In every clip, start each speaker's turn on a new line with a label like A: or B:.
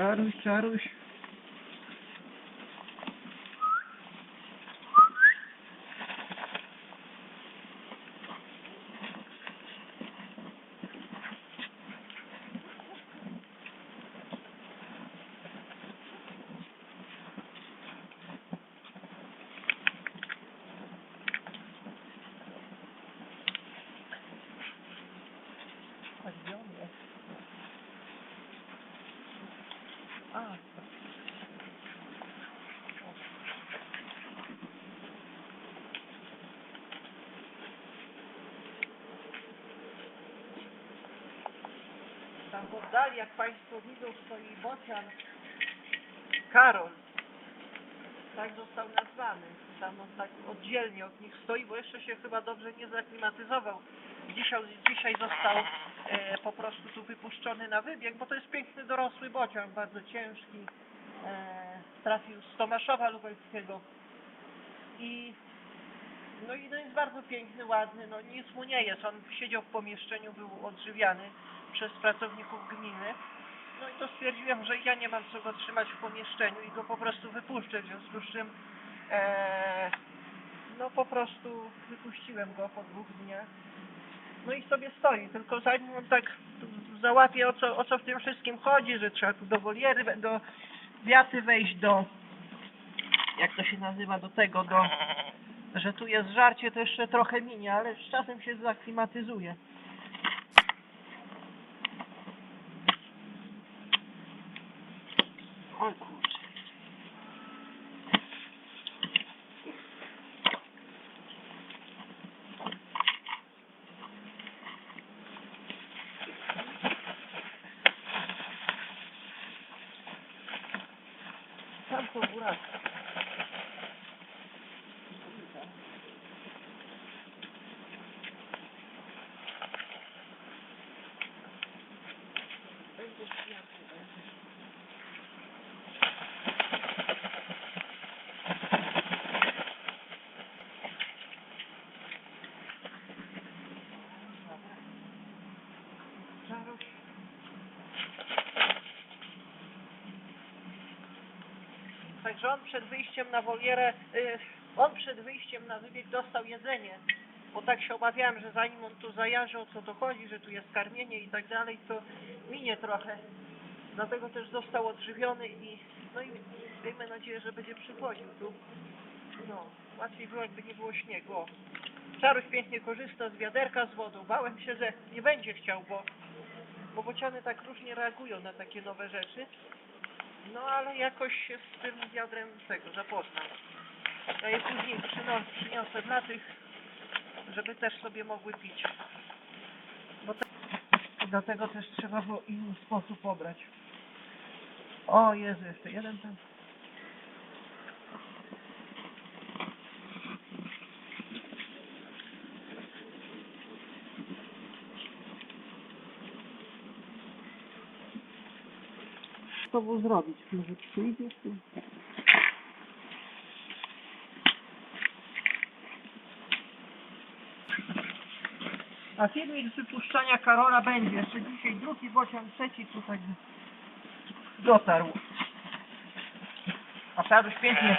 A: Czaruś, czaruś. A gdzie on jest? A, tam jak Państwo widzą, stoi bocian Karol. Tak został nazwany. Tam on tak oddzielnie od nich stoi, bo jeszcze się chyba dobrze nie zaklimatyzował. Dzisiaj, dzisiaj został e, po prostu tu wypuszczony na wybieg, bo to jest piękny dorosły bocian, bardzo ciężki. E, trafił z Tomaszowa Lubelskiego. I no i no jest bardzo piękny, ładny, no nic mu nie jest. On siedział w pomieszczeniu, był odżywiany przez pracowników gminy. No i to stwierdziłem, że ja nie mam co go trzymać w pomieszczeniu i go po prostu wypuszczę, w związku z czym e, no po prostu wypuściłem go po dwóch dniach. No i sobie stoi, tylko zanim on tak załapie o co, o co w tym wszystkim chodzi, że trzeba tu do woliery, do wiaty wejść, do jak to się nazywa, do tego, do że tu jest żarcie, to jeszcze trochę minie, ale z czasem się zaklimatyzuje. Oj kurczę. Tam to buraczka. Będzie śmiać. Czaruś. Także on przed wyjściem na wolierę, y, on przed wyjściem na wybieg dostał jedzenie, bo tak się obawiałem, że zanim on tu zajarzy o co to chodzi, że tu jest karmienie i tak dalej, to minie trochę. Dlatego też został odżywiony i no i miejmy nadzieję, że będzie przychodził tu. No, łatwiej było jakby nie było śniegu. O. Czaruś pięknie korzysta z wiaderka z wodą. Bałem się, że nie będzie chciał, bo, bo bociany tak różnie reagują na takie nowe rzeczy. No ale jakoś się z tym wiadrem tego zapoznał. Ja je później przyniosę dla tych, żeby też sobie mogły pić. Bo te, dlatego też trzeba było inny sposób pobrać. O, jest jeszcze jeden ten. Mu zrobić? Może tu? A filmik z wypuszczania Karola będzie. Jeszcze dzisiaj drugi bocian, trzeci tutaj dotarł. A Taruś pięknie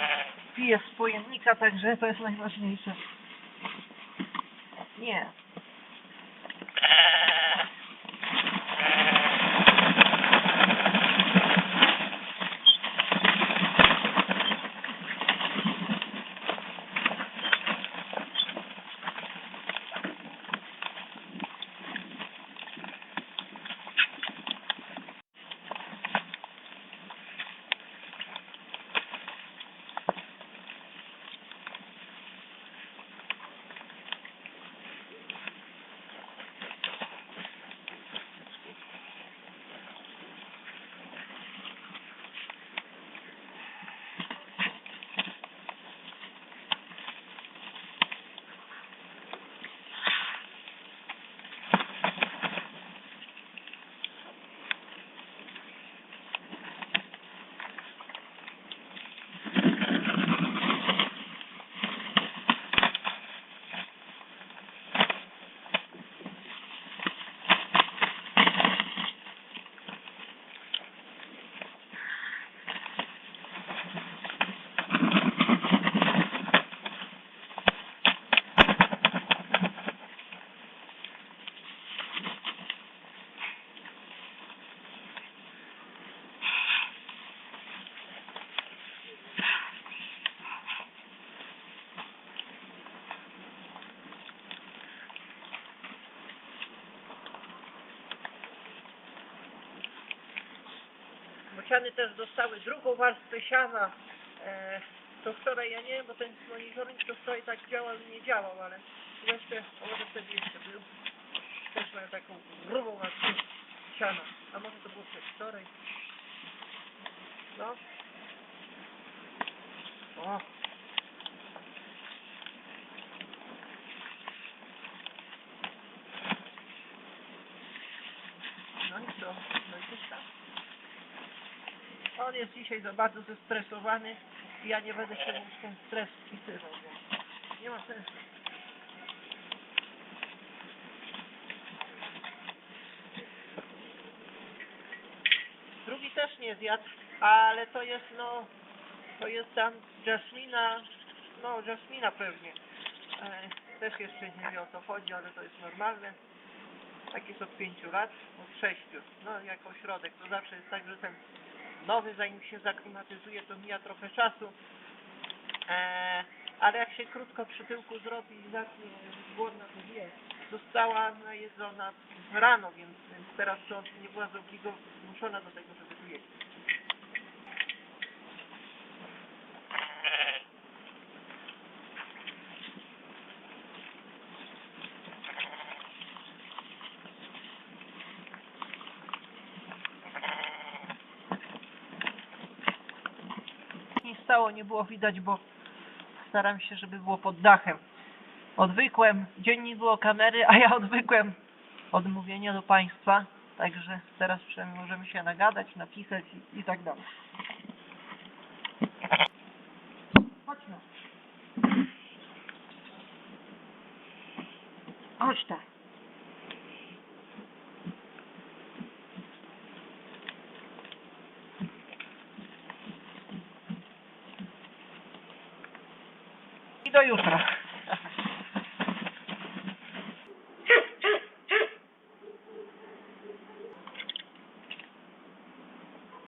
A: pije z pojemnika, także to jest najważniejsze. Nie. Bociany też dostały drugą warstwę siana. E, to wczoraj, ja nie wiem, bo ten monitoring to wczoraj tak działał i nie działał, ale jeszcze, może wtedy jeszcze był. Też mają taką grubą warstwę siana. A może to było przedwczoraj. No. O. No i co? No i coś tam. On jest dzisiaj za bardzo zestresowany i ja nie będę się mu ten stres wpisywał, nie ma sensu. Drugi też nie zjadł, ale to jest no, to jest tam Jasmina, no Jasmina pewnie. E, też jeszcze nie wie o co chodzi, ale to jest normalne. Tak jest od pięciu lat, od sześciu. No jako środek, to zawsze jest tak, że ten nowy, zanim się zaklimatyzuje, to mija trochę czasu. E, ale jak się krótko przy tyłku zrobi i zacznie głodna, to wie. Została najedzona rano, więc, teraz nie była zobligowana do tego, żeby tu jeść. nie stało, nie było widać, bo staram się, żeby było pod dachem. Odwykłem, dzień nie było kamery, a ja odwykłem od mówienia do Państwa, także teraz przynajmniej możemy się nagadać, napisać i, i tak dalej. Chodź no. Chodź tak. I do jutra.